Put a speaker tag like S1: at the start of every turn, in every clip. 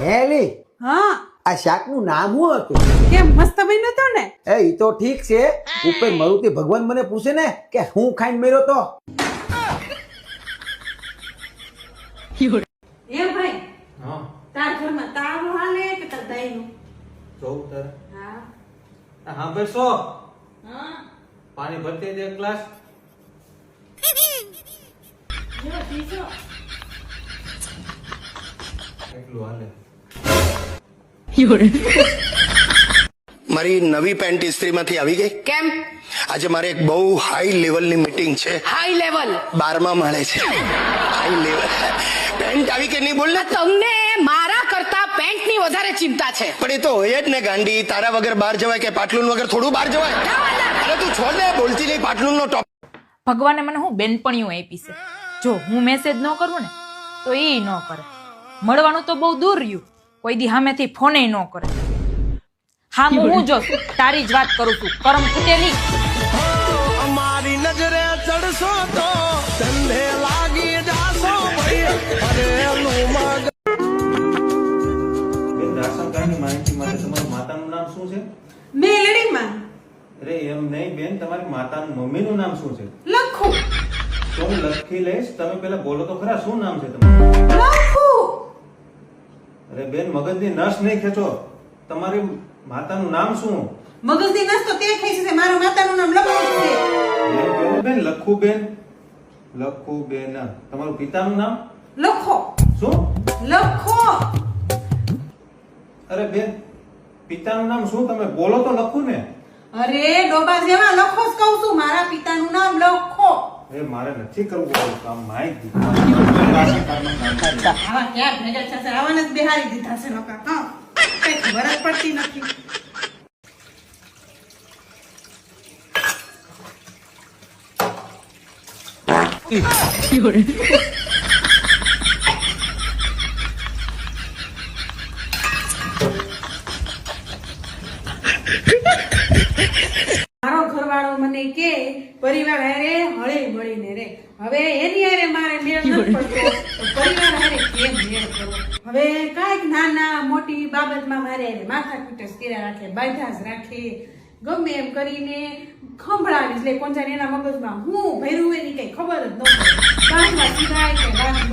S1: હેલી
S2: હા.
S1: આ શાકનું નામ શું હતું?
S2: કેમ મસ્ત બન્યો તો ને?
S1: એ ઈ તો ઠીક છે. ઉપર મરુતિ ભગવાન મને પૂછે ને કે હું ખાઈને મેર્યો તો?
S2: એ ભાઈ
S3: હા.
S2: તાર ઘરમાં તારું હાલે કે તાર દાઈનું
S3: જોઉં તારે.
S2: હા.
S3: આ હા બેસો
S2: હા.
S3: પાણી ભરતી દે ગ્લાસ.
S2: જો
S3: એટલું હાલે.
S4: મારી નવી પેન્ટ ઇસ્ત્રીમાંથી આવી ગઈ?
S5: કેમ?
S4: આજે મારે એક બહુ હાઈ લેવલની મીટિંગ છે.
S5: હાઈ લેવલ
S4: બારમા માળે છે. હાઈ લેવલ પેન્ટ આવી કે નહીં બોલ ને?
S5: તમને મારા કરતા પેન્ટની વધારે ચિંતા છે.
S4: પણ એ તો હોય જ ને ગાંડી. તારા વગર બહાર જવાય કે પાટલુન વગર થોડું બહાર જવાય? અરે તું છોડ ને બોલતી નહીં પાટલુન નો ટોપ
S6: ભગવાને મને હું બેનપણીઓ આપી છે? જો હું મેસેજ ન કરું ને તો એ ન કરે. મળવાનું તો બહુ દૂર રહ્યું. કોઈ દી સામેથી ફોને ન કરે. હા હું હું જો તારી જ વાત કરું છું. કરમ ફૂટેલી
S4: અમારી નજરે ચડશો તો ધંધે લાગી જાશો
S3: રાશન કાર્ડની માહિતી માટે તમારા માતાનું નામ શું છે? અરે એમ નહીં બેન તમારી માતાનું મમ્મીનું નામ શું છે?
S2: લખો.
S3: તો હું લખી લઈશ. તમે પેલા બોલો તો ખરા શું નામ છે તમારું?
S2: લખું.
S3: અરે બેન મગજની નસ નહીં ખેંચો. તમારી માતાનું નામ શું?
S2: મગજની નાસ્તો તે ખાઈ છે મારું માતાનું નામ લખું છે.
S3: બેન બેન લખું બેન. લખું બેન. તમારું પિતાનું નામ?
S2: લખો.
S3: શું?
S2: લખો.
S3: અરે બેન પિતાનું નામ શું? તમે બોલો તો લખું ને.
S2: અરે ડોબા જેવા લખો જ કહું છું. મારા પિતાનું નામ લખો.
S3: એ મારે નથી કરવું આવું કામ માય દીધા
S2: આવા ક્યાં ભેગા થશે? આવાને જ બિહારી દીધા છે લોકો તો કઈ ખબર જ પડતી નથી. મારો મને કે પરિવાર હારે હળી મળીને રે. હવે એની હારે મારે મેળ નથી પડતો. પરિવાર હારે કેમ મેળ કરવો? હવે કાંઈક નાના મોટી બાબતમાં મારે હારે માથાકૂટ જ કર્યા રાખે બાંધા જ રાખે. ગમે એમ કરીને ખંભળાવી એટલે કોંચાને એના મગજમાં હું ભર્યું એની કઈ ખબર જ ન કામમાં સિવાય કે વાત ન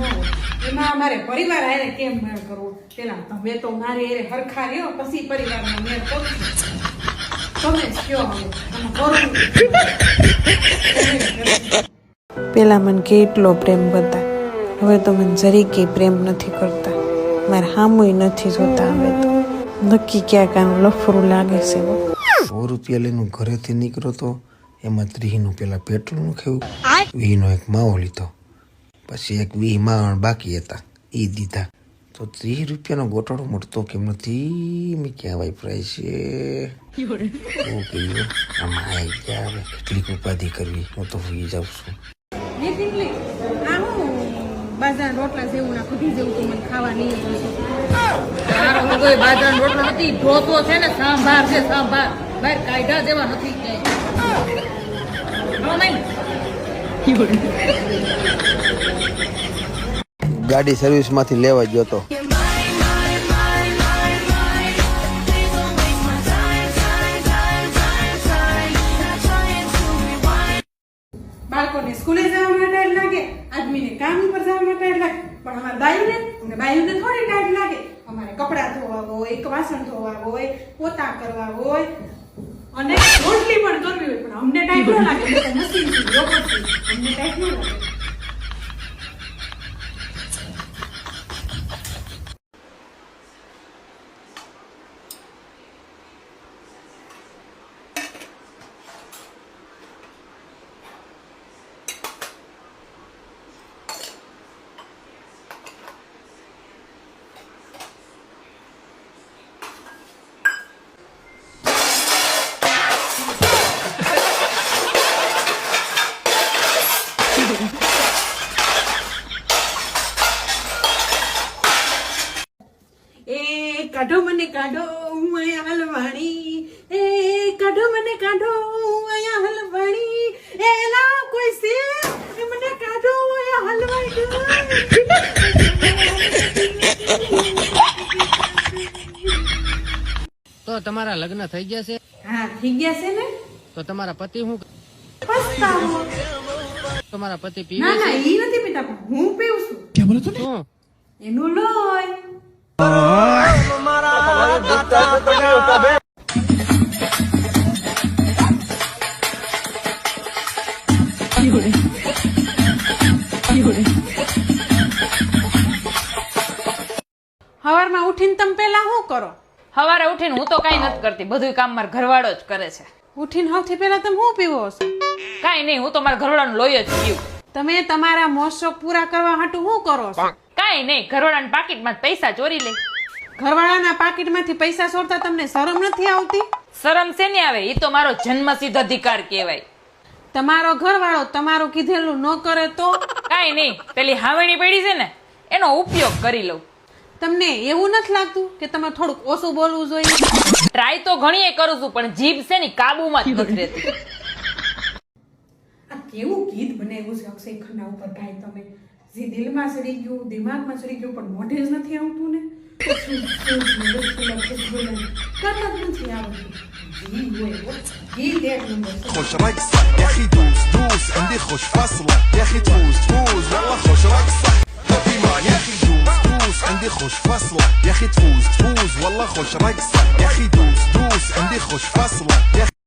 S2: એમાં અમારે પરિવાર હારે કેમ મેળ કરવો? પેલા તમે તો મારે હારે હરખા રહ્યો પછી પરિવારમાં મેળ કરું
S7: પેલા મને કેટલો પ્રેમ કરતા હવે તો મને જરીકે પ્રેમ નથી કરતા. મારે હામુય નથી જોતા હવે તો. નક્કી ક્યાંક આનું લફરું લાગે છે
S8: સો રૂપિયા લઈને ઘરેથી નીકળો તો એમાં ત્રીનું પેલા પેટ્રોલનું ખેવું વીનો એક માવો લીધો. પછી એક વી માવણ બાકી હતા. એ દીધા. તો ત્રીસ રૂપિયાનો ગોટાળો મળતો કેમ નથી? મેં ક્યાં વાપરાય છે? કર્યું? આમાં આવી ઉપાધિ કરવી. હું તો હોઈ જાઉં છું.
S2: બાજરાના રોટલા જેવું ના કઢી જેવું તો મને ખાવા નહીં
S6: તો કોઈ બાજરાનો નથી ઢોસો છે ને, સાંભાર છે, સાંભાર. બહાર કાયદા જેવા નથી
S8: ગાડી સર્વિસમાંથી લેવા ગયો તો.
S2: બાળકોને સ્કૂલે જવા માટે ટાઈમ લાગે, આદમીને કામ ઉપર જવા માટે ટાઈમ લાગે, પણ અમારા બાયુને અને બાયુને થોડી ટાઈમ લાગે. અમારે કપડાં ધોવા હોય વાસણ ધોવા હોય, પોતા કરવા હોય, અને રોટલી પણ કરવી હોય, પણ અમને ટાઈમ ન લાગે, અમે તો મશીનથી રોબોટથી અમને ટાઈમ ન લાગે. કાઢો મને કાઢો હું અહીંયા હલવાણી. એ કાઢો મને કાઢો હું અહીંયા હલવાણી. એ ના કોઈ સે મને કાઢો હું અહીંયા હલવાઈ
S9: તો તમારા લગ્ન થઈ ગયા છે?
S2: હા થઈ ગયા છે ને?
S9: તો તમારા પતિ હું
S2: પસ્તાવો.
S9: તમારા પતિ
S2: ના
S9: પીવે
S2: ના ઈ નથી પીતા હું પીવું છું.
S9: છે શું?
S2: એનું લોહી સવારમાં ઉઠીને તમે પેલા શું કરો?
S6: સવારે ઉઠીને હું તો કાંઈ નથી કરતી. બધું કામ મારા ઘરવાળો જ કરે છે.
S2: ઉઠીને સૌથી પહેલા તમે શું પીવો છો
S6: કાંઈ નહીં હું તો મારા ઘરવાળાનું લોહી જ પીવું.
S2: તમે તમારા મોશોક પૂરા કરવા હાટુ શું કરો છો?
S6: કાંઈ નહીં. ઘરવાળાના પાકીટમાં પૈસા ચોરી લે.
S2: ઘરવાળાના પાકીટમાંથી પૈસા ચોરતા તમને શરમ નથી આવતી?
S6: શરમ છે ને આવે? એ તો મારો જન્મસિદ્ધ અધિકાર કહેવાય.
S2: તમારો ઘરવાળો તમારું કીધેલું ન કરે તો?
S6: કાંઈ નહીં. પેલી હાવણી પડી છે ને એનો ઉપયોગ કરી લઉં.
S2: તમને એવું નથી લાગતું કે તમે થોડુંક ઓછું બોલવું જોઈએ?
S6: ટ્રાય તો ઘણી એ કરું છું પણ જીભ છે ને કાબુમાં જ નથી રહેતી.
S2: આ કેવું ગીત બનાવ્યું છે અક્ષય ખન્ના ઉપર? ભાઈ તમે જે દિલમાં ચડી ગયું દિમાગમાં ચડી ગયું પણ મોઢે જ નથી આવતું ને કરતા જ નથી આવડતું જી હોય હો. ગીત એક નંબર છે.
S10: خوش رقصة يا اخي دوس دوس عندي خوش فصلة يا اخي تفوز تفوز والله خوش رقصة هابي مان يا اخي دوس دوس عندي خوش فصلة يا اخي تفوز تفوز والله خوش رقصة يا اخي دوس دوس عندي خوش فصلة يا